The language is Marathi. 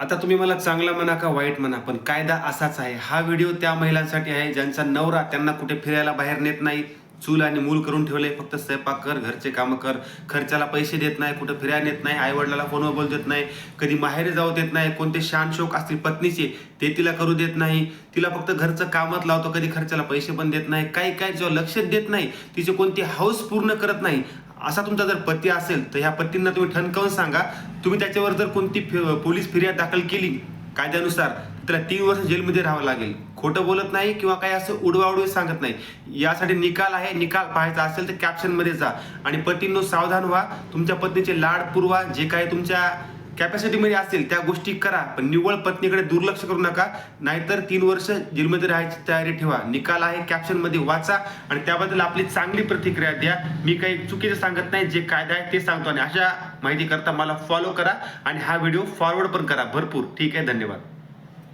आता तुम्ही मला चांगला म्हणा का वाईट म्हणा पण कायदा असाच आहे. हा व्हिडिओ त्या महिलांसाठी आहे ज्यांचा नवरा त्यांना कुठे फिरायला बाहेर नेत नाही. चूल आणि मूल करून ठेवले. फक्त स्वयंपाक कर घरचे कामं कर. खर्चाला पैसे देत नाही कुठं फिरायला नेत नाही आईवडिलाला फोनवर बोल देत नाही कधी माहेरी जाऊ देत नाही कोणते शान शोक असतील पत्नीचे ते तिला करू देत नाही. तिला फक्त घरचं कामच लावतो कधी खर्चाला पैसे पण देत नाही काही काही जेव्हा लक्ष देत नाही तिचे कोणती हाऊस पूर्ण करत नाही. असा तुमचा जर पती असेल तर ह्या पतींना तुम्ही ठणकावून सांगा. तुम्ही त्याच्यावर जर कोणती पोलीस फिर्याद दाखल केली कायद्यानुसार तिला तीन वर्ष जेलमध्ये राहावं लागेल. खोटं बोलत नाही किंवा काही असं उडवाउडवी सांगत नाही. यासाठी निकाल आहे निकाल पाहायचा असेल तर कॅप्शनमध्ये जा. आणि पतींनो सावधान व्हा तुमच्या पत्नीचे लाड पुरवा जे काही तुमच्या कॅपॅसिटीमध्ये असेल त्या गोष्टी करा पण निव्वळ पत्नीकडे दुर्लक्ष करू नका. नाहीतर तीन वर्ष जेलमध्ये राहायची तयारी ठेवा. निकाल आहे कॅप्शनमध्ये वाचा आणि त्याबद्दल आपली चांगली प्रतिक्रिया द्या. मी काही चुकीचं सांगत नाही जे कायदा आहे ते सांगतो आणि अशा माहिती करता मला फॉलो करा आणि हा व्हिडिओ फॉरवर्ड पण करा. भरपूर. ठीक आहे धन्यवाद.